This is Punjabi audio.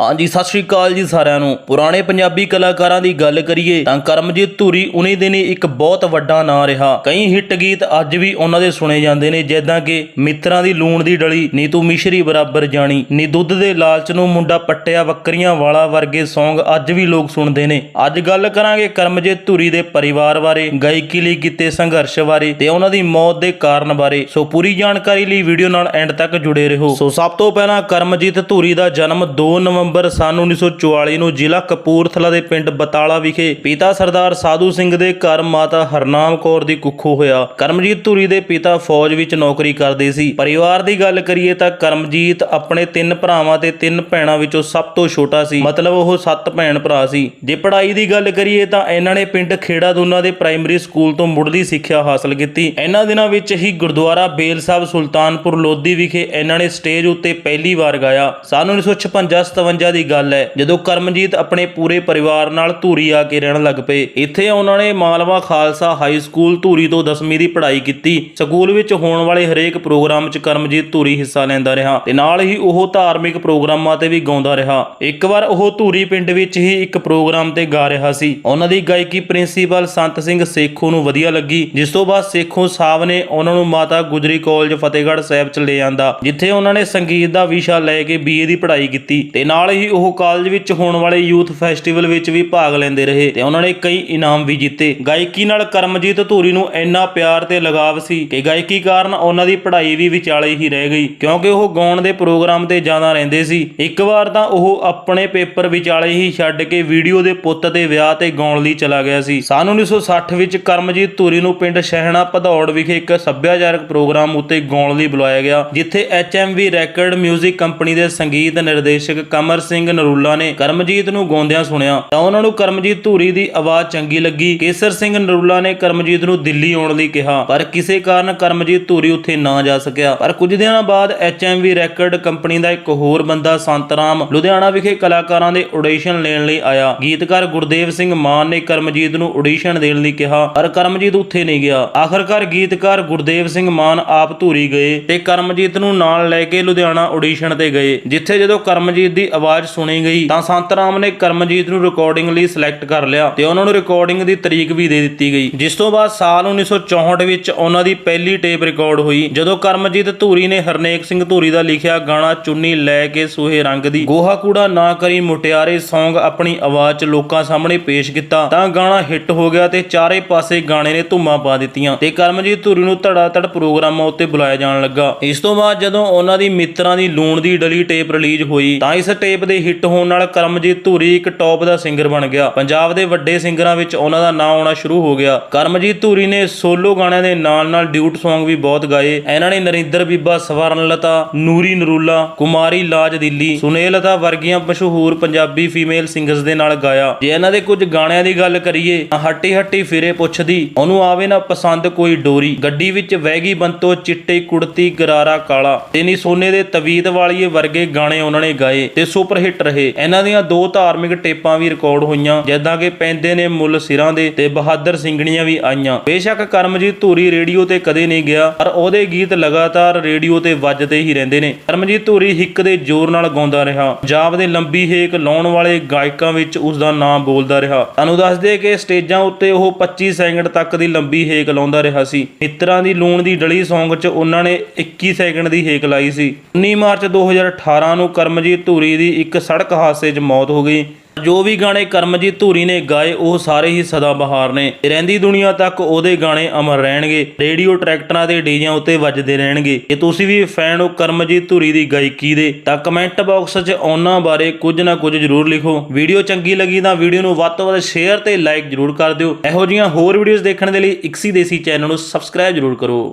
ਹਾਂਜੀ, ਸਤਿ ਸ਼੍ਰੀ ਅਕਾਲ ਜੀ ਸਾਰਿਆਂ ਨੂੰ। ਪੁਰਾਣੇ ਪੰਜਾਬੀ ਕਲਾਕਾਰਾਂ ਦੀ ਗੱਲ ਕਰੀਏ ਤਾਂ ਕਰਮਜੀਤ ਧੂਰੀ ਉਨੀ ਦਿਨੀ ਇੱਕ ਬਹੁਤ ਵੱਡਾ ਨਾਂ ਰਿਹਾ। ਕਈ ਹਿੱਟ ਗੀਤ ਅੱਜ ਵੀ ਉਹਨਾਂ ਦੇ ਸੁਣੇ ਜਾਂਦੇ ਨੇ, ਜਿੱਦਾਂ ਕਿ ਮਿੱਤਰਾਂ ਦੀ ਲੂਣ ਦੀ ਡਲੀ, ਨੀ ਤੂੰ ਮਿਸ਼ਰੀ ਬਰਾਬਰ ਜਾਣੀ, ਨੀ ਦੁੱਧ ਦੇ ਲਾਲਚ ਨੂੰ ਮੁੰਡਾ ਪੱਟਿਆ ਬੱਕਰੀਆਂ ਵਾਲਾ ਵਰਗੇ Song ਅੱਜ ਵੀ ਲੋਕ ਸੁਣਦੇ ਨੇ। ਅੱਜ ਗੱਲ ਕਰਾਂਗੇ ਕਰਮਜੀਤ ਧੂਰੀ ਦੇ ਪਰਿਵਾਰ ਬਾਰੇ, ਗਾਇਕੀ ਲਈ ਕੀਤੇ ਸੰਘਰਸ਼ ਬਾਰੇ ਤੇ ਉਹਨਾਂ ਦੀ ਮੌਤ ਦੇ ਕਾਰਨ ਬਾਰੇ। ਸੋ ਪੂਰੀ ਜਾਣਕਾਰੀ ਲਈ ਵੀਡੀਓ ਨਾਲ ਐਂਡ ਤੱਕ ਜੁੜੇ ਰਹੋ। ਸੋ ਸਭ ਤੋਂ ਪਹਿਲਾਂ ਕਰਮਜੀਤ ਧੂਰੀ ਦਾ ਜਨਮ 2 ਨਵੰਬਰ ਨਵੰਬਰ ਸਨ 1944 ਨੂੰ ਜ਼ਿਲ੍ਹਾ ਕਪੂਰਥਲਾ ਦੇ ਪਿੰਡ ਬਤਾਲਾ ਵਿਖੇ ਪਿਤਾ ਸਰਦਾਰ ਸਾਧੂ ਸਿੰਘ ਦੇ ਘਰ ਮਾਤਾ ਹਰਨਾਮ ਕੌਰ ਦੀ ਕੁੱਖੋਂ ਹੋਇਆ। ਕਰਮਜੀਤ ਧੂਰੀ ਦੇ ਪਿਤਾ ਫੌਜ ਵਿੱਚ ਨੌਕਰੀ ਕਰਦੇ ਸੀ। ਪਰਿਵਾਰ ਦੀ ਗੱਲ ਕਰੀਏ ਤਾਂ ਕਰਮਜੀਤ ਆਪਣੇ ਤਿੰਨ ਭਰਾਵਾਂ ਤੇ ਤਿੰਨ ਭੈਣਾਂ ਵਿੱਚੋਂ ਸਭ ਤੋਂ ਛੋਟਾ ਸੀ। ਮਤਲਬ ਉਹ ਸੱਤ ਭੈਣ ਭਰਾ ਸੀ। ਜੇ ਪੜ੍ਹਾਈ ਦੀ ਗੱਲ ਕਰੀਏ ਤਾਂ ਇਹਨਾਂ ਨੇ ਪਿੰਡ ਖੇੜਾ ਦੋਨਾ ਦੇ ਪ੍ਰਾਇਮਰੀ ਸਕੂਲ ਤੋਂ ਮੁੱਢਲੀ ਸਿੱਖਿਆ ਹਾਸਲ ਕੀਤੀ। ਇਹਨਾਂ ਦਿਨਾਂ ਵਿੱਚ ਹੀ ਗੁਰਦੁਆਰਾ ਬੇਲ ਸਾਹਿਬ ਸੁਲਤਾਨਪੁਰ ਲੋਧੀ ਵਿਖੇ ਇਹਨਾਂ ਨੇ ਸਟੇਜ ਉੱਤੇ ਪਹਿਲੀ ਵਾਰ ਗਾਇਆ। ਸਨ 1956 1952 ਦੀ ਗੱਲ ਹੈ। ਜਦੋਂ ਕਰਮਜੀਤ ਆਪਣੇ ਪੂਰੇ ਪਰਿਵਾਰ ਨਾਲ ਧੂਰੀ ਆ ਕੇ ਰਹਿਣ ਲੱਗ ਪਏ, ਇੱਥੇ ਉਹਨਾਂ ਨੇ ਮਾਲਵਾ ਖਾਲਸਾ ਹਾਈ ਸਕੂਲ ਧੂਰੀ ਤੋਂ 10ਵੀਂ ਦੀ ਪੜ੍ਹਾਈ ਕੀਤੀ। ਸਕੂਲ ਵਿੱਚ ਹੋਣ ਵਾਲੇ ਹਰੇਕ ਪ੍ਰੋਗਰਾਮ 'ਚ ਕਰਮਜੀਤ ਧੂਰੀ ਹਿੱਸਾ ਲੈਂਦਾ ਰਿਹਾ ਤੇ ਨਾਲ ਹੀ ਉਹ ਧਾਰਮਿਕ ਪ੍ਰੋਗਰਾਮਾਂ ਤੇ ਵੀ ਗਾਉਂਦਾ ਰਿਹਾ। ਇੱਕ ਵਾਰ ਉਹ ਧੂਰੀ ਪਿੰਡ ਵਿੱਚ ਹੀ ਇੱਕ ਪ੍ਰੋਗਰਾਮ ਤੇ ਗਾ ਰਿਹਾ ਸੀ। ਉਹਨਾਂ ਦੀ ਗਾਇਕੀ ਪ੍ਰਿੰਸੀਪਲ ਸੰਤ ਸਿੰਘ ਸੇਖੋ ਨੂੰ ਵਧੀਆ ਲੱਗੀ, ਜਿਸ ਤੋਂ ਬਾਅਦ ਸੇਖੋ ਸਾਹਿਬ ਨੇ ਉਹਨਾਂ ਨੂੰ ਮਾਤਾ ਗੁਜਰੀ ਕਾਲਜ ਫਤਿਹਗੜ੍ਹ ਸਾਹਿਬ 'ਚ ਲੈ ਆਂਦਾ, ਜਿੱਥੇ ਉਹਨਾਂ ਨੇ ਸੰਗੀਤ ਦਾ ਵਿਸ਼ਾ ਲੈ ਕੇ ਬੀਏ ਦੀ ਪੜ੍ਹਾਈ ਕੀਤੀ ਤੇ ਨਾਲ ਨਾਲ ਹੀ ਉਹ ਕਾਲਜ ਵਿੱਚ ਹੋਣ ਵਾਲੇ ਯੂਥ ਫੈਸਟੀਵਲ ਵਿੱਚ ਵੀ ਭਾਗ ਲੈਂਦੇ ਰਹੇ ਤੇ ਉਹਨਾਂ ਨੇ ਕਈ ਇਨਾਮ ਵੀ ਜਿੱਤੇ। ਗਾਇਕੀ ਨਾਲ ਕਰਮਜੀਤ ਧੂਰੀ ਨੂੰ ਇੰਨਾ ਪਿਆਰ ਤੇ ਲਗਾਵ ਸੀ ਕਿ ਗਾਇਕੀ ਕਾਰਨ ਉਹਨਾਂ ਦੀ ਪੜ੍ਹਾਈ ਵੀ ਵਿਚਾਲੇ ਹੀ ਰਹਿ ਗਈ, ਕਿਉਂਕਿ ਉਹ ਗਾਉਣ ਦੇ ਪ੍ਰੋਗਰਾਮ ਤੇ ਜ਼ਿਆਦਾ ਰਹਿੰਦੇ ਸੀ। ਇੱਕ ਵਾਰ ਤਾਂ ਉਹ ਆਪਣੇ ਪੇਪਰ ਵਿਚਾਲੇ ਹੀ ਛੱਡ ਕੇ ਵੀਡੀਓ ਦੇ ਪੁੱਤ ਦੇ ਵਿਆਹ ਤੇ ਗਾਉਣ ਲਈ ਚਲਾ ਗਿਆ ਸੀ। ਸਾਲ 1960 ਵਿੱਚ ਕਰਮਜੀਤ ਧੂਰੀ ਨੂੰ ਪਿੰਡ ਸ਼ਹਿਣਾ ਭਦੌੜ ਵਿਖੇ ਇੱਕ ਸੱਭਿਆਚਾਰਕ ਪ੍ਰੋਗਰਾਮ ਉੱਤੇ ਗਾਉਣ ਲਈ ਬੁਲਾਇਆ ਗਿਆ, ਜਿੱਥੇ ਐਚਐਮਵੀ ਰੈਕਰਡ 뮤직 ਕੰਪਨੀ ਦੇ ਸੰਗੀਤ ਨਿਰਦੇਸ਼ਕ ਕਮਰ ਸਿੰਘ ਨਰੂਲਾ ਨੇ ਕਰਮਜੀਤ ਨੂੰ ਗਾਉਂਦਿਆਂ ਸੁਣਿਆ, ਤਾਂ ਉਹਨਾਂ ਨੂੰ ਕਰਮਜੀਤ ਧੂਰੀ ਦੀ ਆਵਾਜ਼ ਚੰਗੀ ਲੱਗੀ। ਕੇਸਰ ਸਿੰਘ ਨਰੂਲਾ ਨੇ ਕਰਮਜੀਤ ਨੂੰ ਦਿੱਲੀ ਆਉਣ ਲਈ ਕਿਹਾ, ਪਰ ਕਿਸੇ ਕਾਰਨ ਕਰਮਜੀਤ ਧੂਰੀ ਉੱਥੇ ਨਾ ਜਾ ਸਕਿਆ। ਪਰ ਕੁਝ ਦਿਨਾਂ ਬਾਅਦ ਐਚਐਮਵੀ ਰੈਕਰਡ ਕੰਪਨੀ ਦਾ ਇੱਕ ਹੋਰ ਬੰਦਾ ਸੰਤਰਾਮ ਲੁਧਿਆਣਾ ਵਿਖੇ ਕਲਾਕਾਰਾਂ ਦੇ ਆਡੀਸ਼ਨ ਲੈਣ ਲਈ ਆਇਆ। ਗੀਤਕਾਰ ਗੁਰਦੇਵ ਸਿੰਘ ਮਾਨ ਨੇ ਕਰਮਜੀਤ ਨੂੰ ਆਡੀਸ਼ਨ ਦੇਣ ਲਈ ਕਿਹਾ, ਪਰ ਕਰਮਜੀਤ ਉੱਥੇ ਨਹੀਂ ਗਿਆ। ਆਖਰਕਾਰ ਗੀਤਕਾਰ ਗੁਰਦੇਵ ਸਿੰਘ ਮਾਨ ਆਪ ਧੂਰੀ ਗਏ ਤੇ ਕਰਮਜੀਤ ਨੂੰ ਨਾਲ ਲੈ ਕੇ ਲੁਧਿਆਣਾ ਆਡੀਸ਼ਨ ਤੇ ਗਏ, ਜਿੱਥੇ ਜਦੋਂ ਕਰਮਜੀਤ ਦੀ ਆਵਾਜ਼ ਸੁਣੀ ਗਈ ਤਾਂ ਸੰਤਰਾਮ ਨੇ ਕਰਮਜੀਤ ਨੂੰ ਰਿਕਾਰਡਿੰਗ ਲਈ ਸਿਲੈਕਟ ਕਰ ਲਿਆ ਤੇ ਉਹਨਾਂ ਨੂੰ ਰਿਕਾਰਡਿੰਗ ਦੀ ਤਰੀਕ ਵੀ ਦੇ ਦਿੱਤੀ ਗਈ। ਜਿਸ ਤੋਂ ਬਾਅਦ ਸਾਲ 1964 ਵਿੱਚ ਉਹਨਾਂ ਦੀ ਪਹਿਲੀ ਟੇਪ ਰਿਕਾਰਡ ਹੋਈ, ਜਦੋਂ ਕਰਮਜੀਤ ਧੂਰੀ ਨੇ ਹਰਨੇਕ ਸਿੰਘ ਧੂਰੀ ਦਾ ਲਿਖਿਆ ਗਾਣਾ ਚੁੰਨੀ ਲੈ ਕੇ ਸੂਹੇ ਰੰਗ ਦੀ, ਗੋਹਾ ਕੂੜਾ ਨਾ ਕਰੀ ਮੁਟਿਆਰੇ Song ਆਪਣੀ ਆਵਾਜ਼ 'ਚ ਲੋਕਾਂ ਸਾਹਮਣੇ ਪੇਸ਼ ਕੀਤਾ, ਤਾਂ ਗਾਣਾ ਹਿੱਟ ਹੋ ਗਿਆ ਤੇ ਚਾਰੇ ਪਾਸੇ ਗਾਣੇ ਨੇ ਧੁੰਮਾਂ ਪਾ ਦਿੱਤੀਆਂ ਤੇ ਕਰਮਜੀਤ ਧੂਰੀ ਨੂੰ ਧੜਾ ਧੜ ਪ੍ਰੋਗਰਾਮਾਂ ਉੱਤੇ ਬੁਲਾਇਆ ਜਾਣ ਲੱਗਾ। ਇਸ ਤੋਂ ਬਾਅਦ ਜਦੋਂ ਉਹਨਾਂ ਦੀ ਮਿੱਤਰਾਂ ਦੀ ਲੂਣ ਦੀ ਡਲੀ ਟੇਪ ਰਿਲੀਜ਼ ਹੋਈ, ਤਾਂ ਇਸ ਟੇਪ ਦੇ ਹਿੱਟ ਹੋਣ ਨਾਲ ਕਰਮਜੀਤ ਧੂਰੀ ਇੱਕ ਟੌਪ ਦਾ ਸਿੰਗਰ ਬਣ ਗਿਆ। ਪੰਜਾਬ ਦੇ ਵੱਡੇ ਸਿੰਗਰਾਂ ਵਿੱਚ ਉਹਨਾਂ ਦਾ ਨਾਮ ਆਉਣਾ ਸ਼ੁਰੂ ਹੋ ਗਿਆ। ਕਰਮਜੀਤ ਧੂਰੀ ਨੇ ਸੋਲੋ ਗਾਣਿਆਂ ਦੇ ਨਾਲ ਨਾਲ ਡਿਊਟ Song ਵੀ ਬਹੁਤ ਗਾਏ। ਇਹਨਾਂ ਨੇ ਨਰਿੰਦਰ ਬੀਬਾ ਸਵਰਨ ਨੂਰੀ ਨਰੂਲਾ, ਕੁਮਾਰੀ ਲਾਜ ਦਿੱਲੀ ਸੁਨੇਲਤਾ ਵਰਗੀਆਂ ਮਸ਼ਹੂਰ ਪੰਜਾਬੀ ਫੀਮੇਲ ਸਿੰਗਰਸ ਦੇ ਨਾਲ ਗਾਇਆ। ਜੇ ਇਹਨਾਂ ਦੇ ਕੁਝ ਗਾਣਿਆਂ ਦੀ ਗੱਲ ਕਰੀਏ, ਤਾਂ ਹੱਟੀ ਹੱਟੀ ਫਿਰੇ ਪੁੱਛਦੀ, ਉਹਨੂੰ ਆਵੇ ਨਾ ਪਸੰਦ ਕੋਈ ਡੋਰੀ। ਗੱਡੀ ਵਿੱਚ ਵਹਿਗੀ ਬੰਤੋ ਚਿੱਟੇ ਕੁੜਤੀ, ਗਰਾਰਾ ਕਾਲਾ। ਤੇ ਨੀ ਸੋਨੇ ਦੇ ਤਵੀਤ ਵਾਲੀਏ ਵਰਗੇ ਗਾਣੇ ਉਹਨਾਂ ਨੇ ਗਾਏ। ਤੇ ਸੁਪਰ ਹਿੱਟ ਰਹੇ। ਇਹਨਾਂ ਦੀਆਂ ਦੋ ਧਾਰਮਿਕ ਟੇਪਾਂ ਵੀ ਰਿਕਾਰਡ ਹੋਈਆਂ, ਜਿੱਦਾਂ ਕਿ ਪੈਂਦੇ ਨੇ ਮੁੱਲ ਸਿਰਾਂ ਦੇ ਤੇ ਬਹਾਦਰ ਸਿੰਘਣੀਆਂ ਵੀ ਆਈਆਂ। ਬੇਸ਼ੱਕ ਕਰਮਜੀਤ ਧੂਰੀ ਰੇਡੀਓ ਤੇ ਕਦੇ ਨਹੀਂ ਗਿਆ, ਪਰ ਉਹਦੇ ਗੀਤ ਲਗਾਤਾਰ ਰੇਡੀਓ ਤੇ ਵੱਜਦੇ ਹੀ ਰਹਿੰਦੇ ਨੇ। ਕਰਮਜੀਤ ਧੂਰੀ ਹਿੱਕ ਦੇ ਜ਼ੋਰ ਨਾਲ ਗਾਉਂਦਾ ਰਿਹਾ। ਪੰਜਾਬ ਦੇ ਲੰਬੀ ਹੇਕ ਲਾਉਣ ਵਾਲੇ ਗਾਇਕਾਂ ਵਿੱਚ ਉਸ ਦਾ ਨਾਮ ਬੋਲਦਾ ਰਿਹਾ। ਤੁਹਾਨੂੰ ਦੱਸਦੇ ਕਿ ਸਟੇਜਾਂ ਉੱਤੇ ਉਹ 25 ਸੈਕਿੰਡ ਤੱਕ ਦੀ ਲੰਬੀ ਹੇਕ ਲਾਉਂਦਾ ਰਿਹਾ ਸੀ। ਮਿੱਤਰਾਂ ਦੀ ਲੂਣ ਦੀ ਡਲੀ Song 'ਚ ਉਹਨਾਂ ਨੇ 21 ਸੈਕਿੰਡ ਦੀ ਹੇਕ ਲਾਈ ਸੀ। 19 ਮਾਰਚ 2018 ਨੂੰ ਕਰਮਜੀਤ ਧੂਰੀ ਦੀ ਇੱਕ ਸੜਕ ਹਾਦਸੇ 'ਚ ਮੌਤ ਹੋ ਗਈ। ਜੋ ਵੀ ਗਾਣੇ ਕਰਮਜੀਤ ਧੂਰੀ ਨੇ ਗਾਏ, ਉਹ ਸਾਰੇ ਹੀ ਸਦਾ ਬਹਾਰ ਨੇ। ਰਹਿੰਦੀ ਦੁਨੀਆ ਤੱਕ ਉਹਦੇ ਗਾਣੇ ਅਮਰ ਰਹਿਣਗੇ। ਰੇਡੀਓ ਟਰੈਕਟਰਾਂ ਤੇ ਡੀਜਿਆਂ ਉੱਤੇ ਵੱਜਦੇ ਰਹਿਣਗੇ। ਜੇ ਤੁਸੀਂ ਵੀ ਫੈਨ ਹੋ ਕਰਮਜੀਤ ਧੂਰੀ ਦੀ ਗਾਇਕੀ ਦੇ, ਤਾਂ ਕਮੈਂਟ ਬਾਕਸ 'ਚ ਉਹਨਾਂ ਬਾਰੇ ਕੁਝ ਨਾ ਕੁਝ ਜ਼ਰੂਰ ਲਿਖੋ। ਵੀਡੀਓ ਚੰਗੀ ਲੱਗੀ ਤਾਂ ਵੀਡੀਓ ਨੂੰ ਵੱਧ ਤੋਂ ਵੱਧ ਸ਼ੇਅਰ ਤੇ ਲਾਈਕ ਜ਼ਰੂਰ ਕਰ ਦਿਓ। ਇਹੋ ਜਿਹੀਆਂ ਹੋਰ ਵੀਡੀਓਜ਼ ਦੇਖਣ ਦੇ ਲਈ ਇਕਸੀ ਦੇਸੀ ਚੈਨਲ ਨੂੰ ਸਬਸਕ੍ਰਾਈਬ ਜ਼ਰੂਰ ਕਰੋ।